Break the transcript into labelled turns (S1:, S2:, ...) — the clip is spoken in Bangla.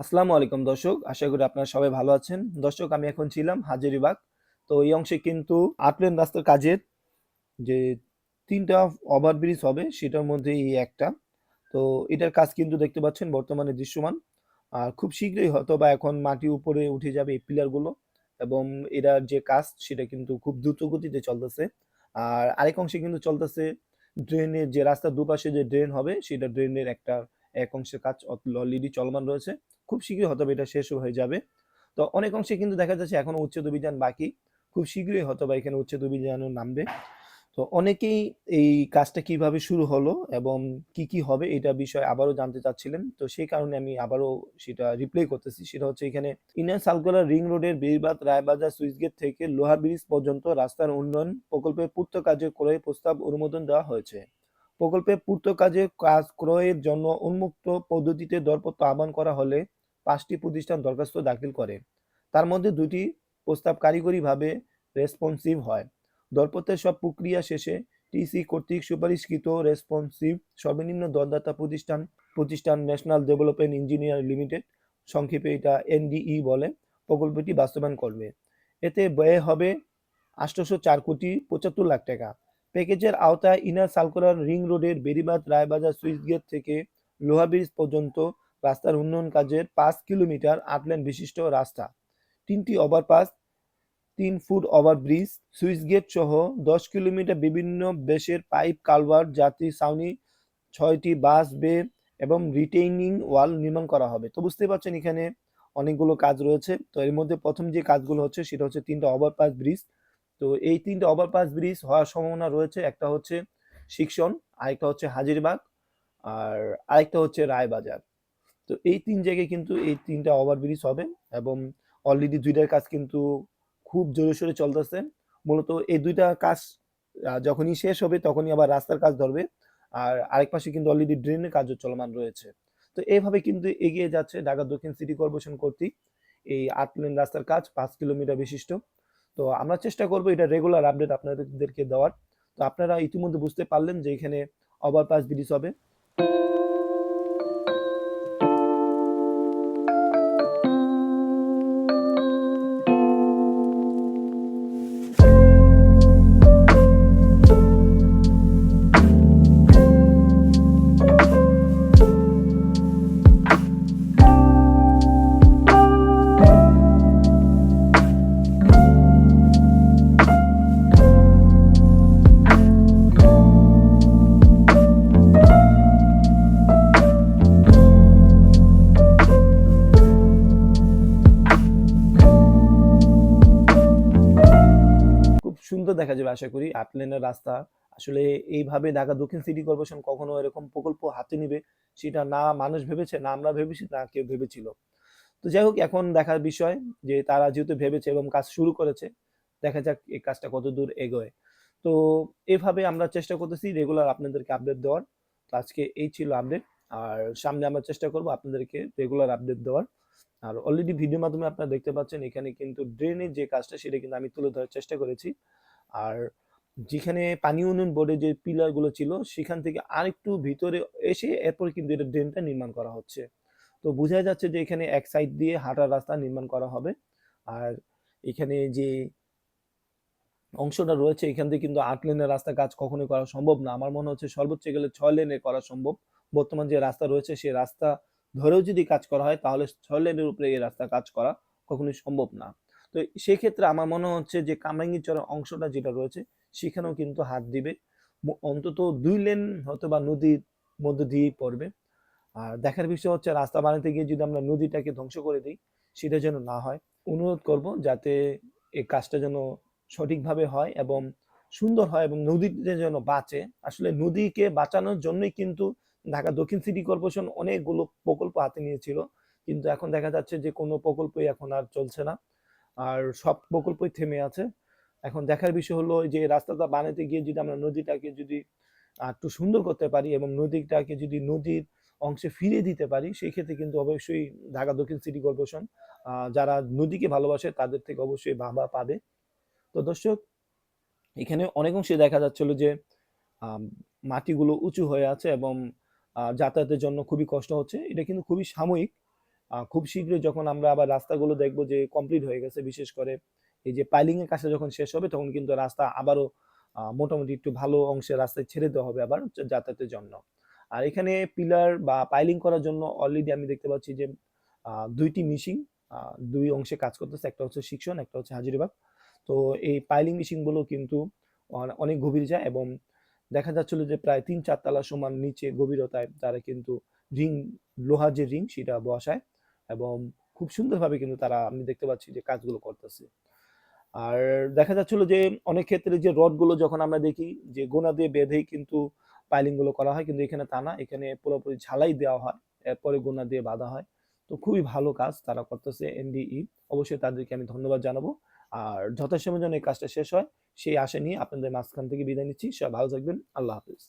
S1: আসসালামু আলাইকুম দর্শক, আশা করি আপনারা সবাই ভালো আছেন। দর্শক, আমি এখন ছিলাম হাজারিবাগ তো এই অংশে কিন্তু আট লেন রাস্তার কাজের যে তিনটা ওভারব্রিজ হবে, সেটার মধ্যে এই একটা। তো এটার কাজ কিন্তু দেখতে পাচ্ছেন বর্তমানে দৃশ্যমান। আর খুব শীঘ্রই হয়তো বা এখন মাটি উপরে উঠে যাবে এই পিলারগুলো এবং এটার যে কাজ, সেটা কিন্তু খুব দ্রুত গতিতে চলতেছে। আর আরেক অংশে কিন্তু চলতেছে ড্রেনের যে রাস্তার দুপাশে যে ড্রেন হবে, সেটা ড্রেনের একটা এক অংশের কাজ অলরেডি চলমান রয়েছে। খুব শীঘ্রই হয়তো এটা শেষ হয়ে যাবে। তো অনেক অংশে কিন্তু দেখা যাচ্ছে এখনও উচ্ছেদ অভিযান বাকি। খুব শীঘ্রই হয়তো বা এখানে উচ্ছেদ অভিযানও নামবে। তো অনেকেই এই কাজটা কীভাবে শুরু হলো এবং কি কি হবে এটা বিষয়ে আবারও জানতে চাচ্ছিলেন। তো সেই কারণে আমি আবারও সেটা রিপ্লাই করতেছি। সেটা হচ্ছে এখানে ইন্ডিয়ান সার্কুলার রিং রোডের বেড়িবাদ রায়বাজার সুইচ গেট থেকে লোহার ব্রিজ পর্যন্ত রাস্তার উন্নয়ন প্রকল্পের পূর্ত কাজে ক্রয় প্রস্তাব অনুমোদন দেওয়া হয়েছে। প্রকল্পের পূর্ত কাজে কাজ ক্রয়ের জন্য উন্মুক্ত পদ্ধতিতে দরপত্র আহ্বান করা হলে পাঁচটি প্রতিষ্ঠান দরখাস্ত দাখিল করে। তার মধ্যে দুটি প্রস্তাব কারিগরিভাবে রেসপন্সিভ হয়। দরপত্রের সব প্রক্রিয়া শেষে টিসি কর্তৃক সুপারিশকৃত রেসপন্সিভ সর্বনিম্ন দরদাতা প্রতিষ্ঠান প্রতিষ্ঠান ন্যাশনাল ডেভেলপমেন্ট ইঞ্জিনিয়ার লিমিটেড, সংক্ষেপে এটা এনডিই বলে, প্রকল্পটি বাস্তবায়ন করবে। এতে ব্যয় হবে আটশোশো চার কোটি পঁচাত্তর লাখ টাকা। প্যাকেজের আওতায় ইনার সার্কুলার রিং রোডের বেরিবাদ রায়বাজার সুইচ গেট থেকে লোহা ব্রিজ পর্যন্ত রাস্তার উন্নয়ন কাজের পাঁচ কিলোমিটার আট লেন বিশিষ্ট রাস্তা। তিনটি ওভারপাস, তিন ফুট ওভারব্রিজ সুইচ গেট সহ দশ কিলোমিটার বিভিন্ন বেশের পাইপ কালভার্ট, যাত্রী ছাউনি, ছয়টি বাস বে এবং রিটেইনিং ওয়াল নির্মাণ করা হবে। তো বুঝতেই পারছেন এখানে অনেকগুলো কাজ রয়েছে। তো এর মধ্যে প্রথম যে কাজগুলো হচ্ছে সেটা হচ্ছে তিনটা ওভারপাস ব্রিজ তো এই তিনটা ওভারপাস ব্রিজ হওয়ার সম্ভাবনা রয়েছে। একটা হচ্ছে শিক্ষণ, আরেকটা হচ্ছে হাজিরবাগ, আর আরেকটা হচ্ছে রায়বাজার। তো এই তিন জায়গায় কিন্তু এই তিনটা ওভারব্রিজ হবে এবং অলরেডি দুইটার কাজ কিন্তু খুব জোরে সোরে চলতেছে। মূলত এই দুইটা কাজ যখনই শেষ হবে তখনই আবার রাস্তার কাজ ধরবে, আর আরেক পাশে কিন্তু অলরেডি ড্রেনের কাজও চলমান রয়েছে। তো এইভাবে কিন্তু এগিয়ে যাচ্ছে ঢাকা দক্ষিণ সিটি কর্পোরেশন কর্তৃক। এই আট লেন রাস্তার কাজ পাঁচ কিলোমিটার বিশিষ্ট। তো আমরা চেষ্টা করব এটা রেগুলার আপডেট আপনাদেরকে দেওয়ার। তো আপনারা ইতিমধ্যে বুঝতে পারলেন যে এখানে ওভারপাস ব্রিজ হবে। দেখা যাবে আশা করি। আট লেনের রাস্তা। আসলে এইভাবে ঢাকা দক্ষিণ সিটি কর্পোরেশন কখনো এরকম প্রকল্প হাতে নিবে, সেটা না মানুষ ভেবেছে, না আমরা ভেবেছি, না কেউ ভেবেছিল। তো যাই হোক, এখন দেখার বিষয় যে তারা যেহেতু ভেবেছে এবং কাজ শুরু করেছে, দেখা যাক এই কাজটা কত দূর এগোয়। তো এভাবে আমরা চেষ্টা করতেছি রেগুলার আপনাদেরকে আপডেট দেওয়ার। তো আজকে এই ছিল আপডেট আর সামনে আমরা চেষ্টা করব আপনাদেরকে রেগুলার আপডেট দেওয়ার। আর অলরেডি ভিডিও মাধ্যমে আপনারা দেখতে পাচ্ছেন, এখানে কিন্তু ড্রেনের যে কাজটা, সেটা কিন্তু আমি তুলে ধরার চেষ্টা করেছি। আর যেখানে পানি উন্নয়ন বোর্ডের যে পিলারগুলো ছিল, সেখান থেকে আরেকটু ভিতরে এসে এরপর কিন্তু এটা ড্রেনটা নির্মাণ করা হচ্ছে। তো বোঝা যাচ্ছে যে এখানে এক সাইড দিয়ে হাঁটার রাস্তা নির্মাণ করা হবে। আর এখানে যে অংশটা রয়েছে, এখান থেকে কিন্তু আট লেনের রাস্তা কাজ কখনোই করা সম্ভব না। আমার মনে হচ্ছে সর্বোচ্চ গেলে ছয় লেনে করা সম্ভব। বর্তমান যে রাস্তা রয়েছে সেই রাস্তা ধরেও যদি কাজ করা হয়, তাহলে ছয় লেনের উপরে এই রাস্তা কাজ করা কখনোই সম্ভব না। তো সেক্ষেত্রে আমার মনে হচ্ছে যে কামরাঙ্গীরচরের অংশটা যেটা রয়েছে, সেখানেও কিন্তু হাত দিবে। অন্তত দুই লেন হয়তো বা নদীর মধ্য দিয়েই পড়বে। আর দেখার বিষয় হচ্ছে রাস্তা বানাতে গিয়ে যদি আমরা নদীটাকে ধ্বংস করে দিই, সেটা যেন না হয়, অনুরোধ করব যাতে এই কাজটা যেন সঠিকভাবে হয় এবং সুন্দর হয় এবং নদীতে যেন বাঁচে। আসলে নদীকে বাঁচানোর জন্যই কিন্তু ঢাকা দক্ষিণ সিটি কর্পোরেশন অনেকগুলো প্রকল্প হাতে নিয়েছিল। কিন্তু এখন দেখা যাচ্ছে যে কোনো প্রকল্পই এখন আর চলছে না। আর সব প্রকল্পই থেমে আছে। এখন দেখার বিষয় হলো যে, রাস্তাটা বানাতে গিয়ে যদি আমরা নদীটাকে যদি একটু সুন্দর করতে পারি এবং নদীটাকে যদি নদীর অংশে ফিরিয়ে দিতে পারি, সেই ক্ষেত্রে কিন্তু অবশ্যই ঢাকা দক্ষিণ সিটি কর্পোরেশন যারা নদীকে ভালোবাসে তাদের থেকে অবশ্যই বাহবা পাবে। তো দর্শক, এখানে অনেক অংশে দেখা যাচ্ছিল যে মাটিগুলো উঁচু হয়ে আছে এবং যাতায়াতের জন্য খুবই কষ্ট হচ্ছে। এটা কিন্তু খুবই সাময়িক। খুব শীঘ্রই যখন আমরা আবার রাস্তাগুলো দেখব যে কমপ্লিট হয়ে গেছে, বিশেষ করে এই যে পাইলিং এর কাজটা যখন শেষ হবে, তখন কিন্তু রাস্তা আবারও মোটামুটি একটু ভালো অংশে রাস্তায় ছেড়ে দেওয়া হবে আবার যাতায়াতের জন্য। আর এখানে পিলার বা পাইলিং করার জন্য অলরেডি আমি দেখতে পাচ্ছি যে দুইটি মিশিং দুই অংশে কাজ করতেছে, একটা হচ্ছে শিক্ষণ, একটা হচ্ছে হাজিরিবাগ। তো এই পাইলিং মেশিনগুলো কিন্তু অনেক গভীর যায় এবং দেখা যাচ্ছিল যে প্রায় তিন চারতলা সমান নিচে গভীরতায় তারা কিন্তু রিং, লোহার যে রিং সেটা বসায়। এবং খুব সুন্দরভাবে কিন্তু তারা আমি দেখতে পাচ্ছি যে কাজগুলো করতেছে। আর দেখা যাচ্ছিল যে অনেক ক্ষেত্রে যে রডগুলো যখন আমরা দেখি যে গোনা দিয়ে বেঁধেই কিন্তু পাইলিংগুলো করা হয়, কিন্তু এখানে তা না, এখানে পুরোপুরি ঝালাই দেওয়া হয়, এরপরে গোনা দিয়ে বাঁধা হয়। তো খুবই ভালো কাজ তারা করতেছে এনডিই অবশ্যই তাদেরকে আমি ধন্যবাদ জানাব। আর যথাসময় যেন এই কাজটা শেষ হয়, সেই আশা নিয়ে আপনাদের মাঝখান থেকে বিদায় নিচ্ছি। সবাই ভালো থাকবেন। আল্লাহ হাফিজ।